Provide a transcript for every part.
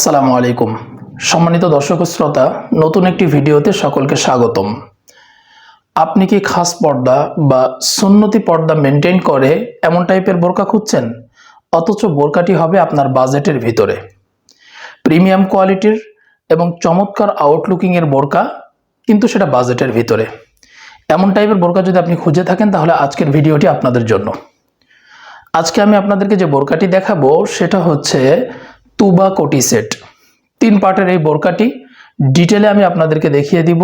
আসসালামু আলাইকুম। সম্মানিত দর্শক শ্রোতা, নতুন একটি ভিডিওতে সকলকে স্বাগতম। আপনি কি খাস পর্দা বা সুন্নতি পর্দা মেনটেন করে এমন টাইপের বোরকা খুঁজছেন? অথচ বোরকাটি হবে আপনার বাজেটের ভিতরে। প্রিমিয়াম কোয়ালিটির এবং চমৎকার আউটলুকিংয়ের বোরকা, কিন্তু সেটা বাজেটের ভিতরে। এমন টাইপের বোরকা যদি আপনি খুঁজে থাকেন, তাহলে আজকের ভিডিওটি আপনাদের জন্য। আজকে আমি আপনাদেরকে যে বোরকাটি দেখাবো, সেটা হচ্ছে তুবা কোটি সেট। তিন পার্টের এই বোরকাটি ডিটেলে আমি আপনাদেরকে দেখিয়ে দিব।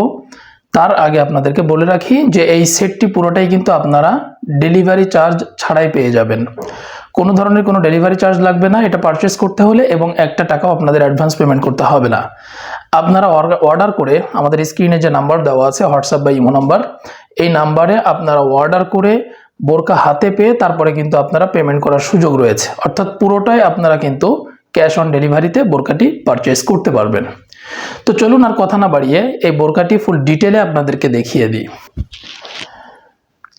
তার আগে আপনাদেরকে বলে রাখি যে এই সেটটি পুরোটাই কিন্তু আপনারা ডেলিভারি চার্জ ছাড়াই পেয়ে যাবেন। কোনো ধরনের কোনো ডেলিভারি চার্জ লাগবে না, এটা পারচেস করতে হলে এবং একটা টাকাও আপনাদের অ্যাডভান্স পেমেন্ট করতে হবে না। আপনারা অর্ডার করে আমাদের স্ক্রিনে যে নাম্বার দেওয়া আছে হোয়াটসঅ্যাপ বা ইমো নাম্বার এই নাম্বারে আপনারা অর্ডার করে বোরকা হাতে পেয়ে তারপরে কিন্তু আপনারা পেমেন্ট করার সুযোগ রয়েছে। অর্থাৎ পুরোটাই আপনারা কিন্তু ক্যাশ অন ডেলিভারিতে বোরকাটি পারচেস করতে পারবেন। তো চলুন আর কথা না বাড়িয়ে এই বোরকাটি ফুল ডিটেলে আপনাদেরকে দেখিয়ে দিই।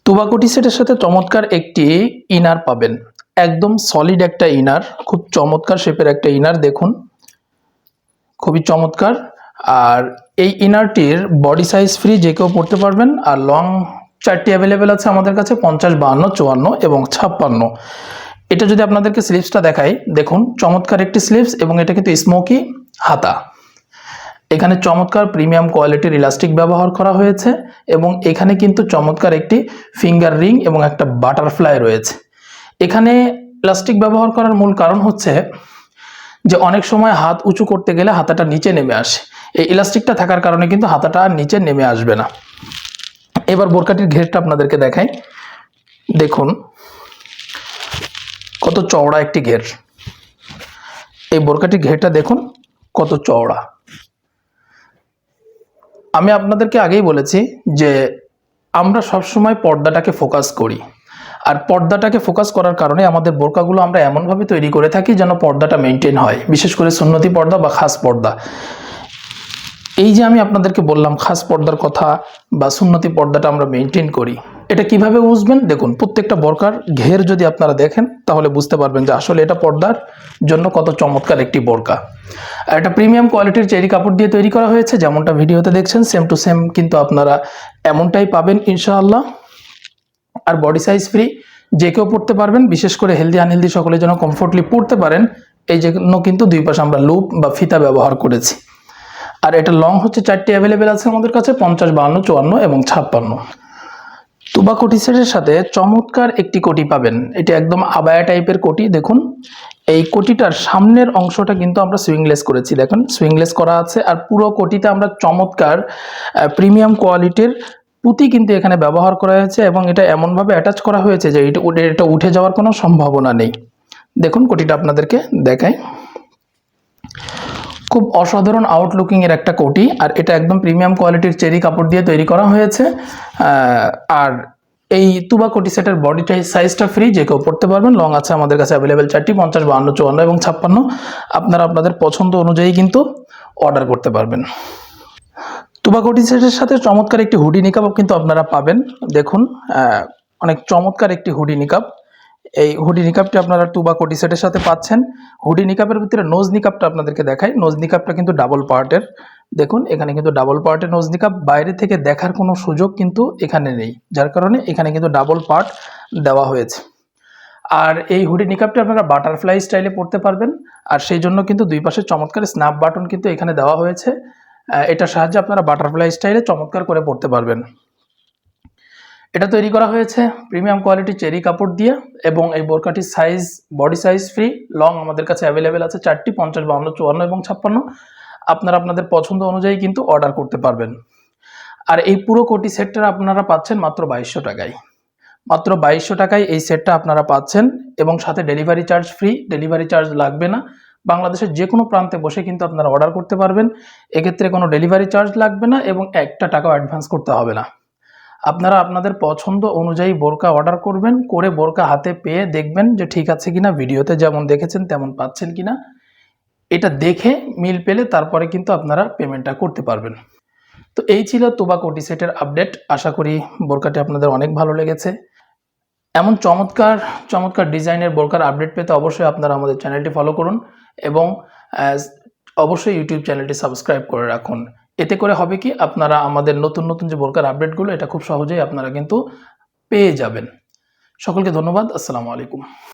তুবাকুটি সেটের সাথে চমৎকার একটি ইনার পাবেন। একদম সলিড একটা ইনার খুব চমৎকার শেপের একটা ইনার দেখুন। খুবই চমৎকার। আর এই ইনারটির বডি সাইজ ফ্রি যে কেউ পড়তে পারবেন। আর লং চারটি অ্যাভেলেবেল আছে আমাদের কাছে, পঞ্চাশ, বাহান্ন, চুয়ান্ন এবং ছাপ্পান্ন। এটা যদি আপনাদেরকে স্লিপসটা দেখাই, দেখুন, চমৎকার একটি স্লিপস এবং এটা কিন্তু স্মোকি হাতা। এখানে চমৎকার প্রিমিয়াম কোয়ালিটির ইলাস্টিক ব্যবহার করা হয়েছে এবং এখানে কিন্তু চমৎকার একটি ফিঙ্গার রিং এবং একটা বাটারফ্লাই রয়েছে। এখানে প্লাস্টিক ব্যবহার করার মূল কারণ হচ্ছে যে অনেক সময় হাত উঁচু করতে গেলে হাতাটা নিচে নেমে আসে। এই ইলাস্টিকটা থাকার কারণে কিন্তু হাতাটা আর নিচে নেমে আসবে না। এবার বোরকাটির ঘেরটা আপনাদেরকে দেখাই। দেখুন কত চওড়া একটি ঘের। এই বোরকাটির ঘেরটা দেখুন, কত চওড়া। আমি আপনাদেরকে আগেই বলেছি যে আমরা সবসময় পর্দাটাকে ফোকাস করি। আর পর্দাটাকে ফোকাস করার কারণে আমাদের বোরকাগুলো আমরা এমনভাবে তৈরি করে থাকি যেন পর্দাটা মেনটেন হয়, বিশেষ করে সুন্নতি পর্দা বা খাস পর্দা। এই যে আমি আপনাদেরকে বললাম, খাস পর্দার কথা বা সুন্নতি পর্দাটা আমরা মেনটেন করি এটা কীভাবে বুঝবেন দেখুন, প্রত্যেকটা বরকার ঘের যদি আপনারা দেখেন, তাহলে বুঝতে পারবেন যে আসলে এটা পর্দার জন্য কত চমৎকার একটি বোরকা। এটা প্রিমিয়াম কোয়ালিটির চেরি কাপড় দিয়ে তৈরি করা হয়েছে, যেমনটা ভিডিওতে দেখছেন সেম টু সেম কিন্তু আপনারা এমনটাই পাবেন, ইনশাআল্লাহ। আর বডি সাইজ ফ্রি যে কেউ পড়তে পারবেন, বিশেষ করে হেলদি আনহেলদি সকলে যেন কমফোর্টলি পড়তে পারেন, এই জন্য কিন্তু দুই পাশে আমরা লুপ বা ফিতা ব্যবহার করেছি। আর এটা লং হচ্ছে চারটি অ্যাভেলেবেল আছে আমাদের কাছে, পঞ্চাশ, বাহান্ন, চুয়ান্ন এবং ছাপ্পান্ন। তুবা কোটি সেটের সাথে চমৎকার একটি কোটি পাবেন। এটা একদম আবায়া টাইপের কোটি, দেখুন। এই কোটিটার সামনের অংশটা কিন্তু আমরা সুইংলেস করেছি, দেখুন। সুইংলেস করা আছে আর পুরো কোটিতে আমরা চমৎকার প্রিমিয়াম কোয়ালিটির পুঁতি কিন্তু এখানে ব্যবহার করা হয়েছে এবং এটা এমনভাবে অ্যাটাচ করা হয়েছে যে এটা উঠে যাওয়ার কোনো সম্ভাবনা নেই। দেখুন কোটিটা আপনাদেরকে দেখায় খুব অসাধারণ আউটলুকিং এর একটা কোটি, আর এটা একদম প্রিমিয়াম কোয়ালিটির চেরি কাপড় দিয়ে তৈরি করা হয়েছে। আর এই তুবা কোটি সেটের বডি সাইজটা ফ্রি যে কেউ পড়তে পারবেন। লং আছে আমাদের কাছে অ্যাভেলেবেল চারটি, পঞ্চাশ, বাহান্ন, চুয়ান্ন এবং ছাপ্পান্ন। আপনারা আপনাদের পছন্দ অনুযায়ী কিন্তু অর্ডার করতে পারবেন। তুবা কোটি সেটের সাথে চমৎকার একটি হুডি নিকাপ কিন্তু আপনারা পাবেন। দেখুন অনেক চমৎকার একটি হুডি নিকাপ এই হুডি নিকাপটি আপনারা টুবা কোটি সেটের সাথে পাচ্ছেন। হুডি নিকাপের ভিতরে নোজ নিকাপটা আপনাদেরকে দেখাই। নোজ নিকাপটা কিন্তু ডাবল পার্টের দেখুন, এখানে কিন্তু ডাবল পার্টের নোজ নিকাপ বাইরে থেকে দেখার কোনো সুযোগ কিন্তু এখানে নেই। যার কারণে এখানে কিন্তু ডাবল পার্ট দেওয়া হয়েছে। আর এই হুডি নিকাপটি আপনারা বাটারফ্লাই স্টাইলে পড়তে পারবেন। আর সেই জন্য কিন্তু দুই পাশে চমৎকার স্ন্যাপ বাটন কিন্তু এখানে দেওয়া হয়েছে। এটার সাহায্যে আপনারা বাটারফ্লাই স্টাইলে চমৎকার করে পড়তে পারবেন। এটা তৈরি করা হয়েছে প্রিমিয়াম কোয়ালিটি চেরি কাপড় দিয়ে এবং এই বোরকাটির size body size free long আমাদের কাছে অ্যাভেলেবেল আছে চারটি, পঞ্চাশ বাউন্ন চুয়ান্ন এবং ছাপ্পান্ন। আপনারা আপনাদের পছন্দ অনুযায়ী কিন্তু অর্ডার করতে পারবেন। আর এই পুরো কোটি সেটটা আপনারা পাচ্ছেন মাত্র বাইশশো টাকায়। মাত্র বাইশশো টাকায় এই সেটটা আপনারা পাচ্ছেন এবং সাথে delivery charge free delivery charge লাগবে না। বাংলাদেশের যে কোনো প্রান্তে বসে কিন্তু আপনারা অর্ডার করতে পারবেন। এক্ষেত্রে কোনো ডেলিভারি চার্জ লাগবে না এবং একটা টাকাও অ্যাডভান্স করতে হবে না। আপনারা আপনাদের পছন্দ অনুযায়ী বোরকা অর্ডার করবেন, করে বোরকা হাতে পেয়ে দেখবেন যে ঠিক আছে কিনা, ভিডিওতে যেমন দেখেছেন তেমন পাচ্ছেন কিনা। এটা দেখে মিল পেলে তারপরে কিন্তু আপনারা পেমেন্টটা করতে পারবেন। তো এই ছিল তোবা কোটি সেটের আপডেট আশা করি বোরকাটি আপনাদের অনেক ভালো লেগেছে। এমন চমৎকার চমৎকার ডিজাইনের বোরকার আপডেট পেতে অবশ্যই আপনারা আমাদের চ্যানেলটি ফলো করুন এবং অবশ্যই ইউটিউব চ্যানেলটি সাবস্ক্রাইব করে রাখুন। এতে করে হবে কি আপনারা আমাদের নতুন নতুন যে বোরকার আপডেটগুলো এটা খুব সহজেই আপনারা কিন্তু পেয়ে যাবেন। সকলকে ধন্যবাদ, আসসালামু আলাইকুম।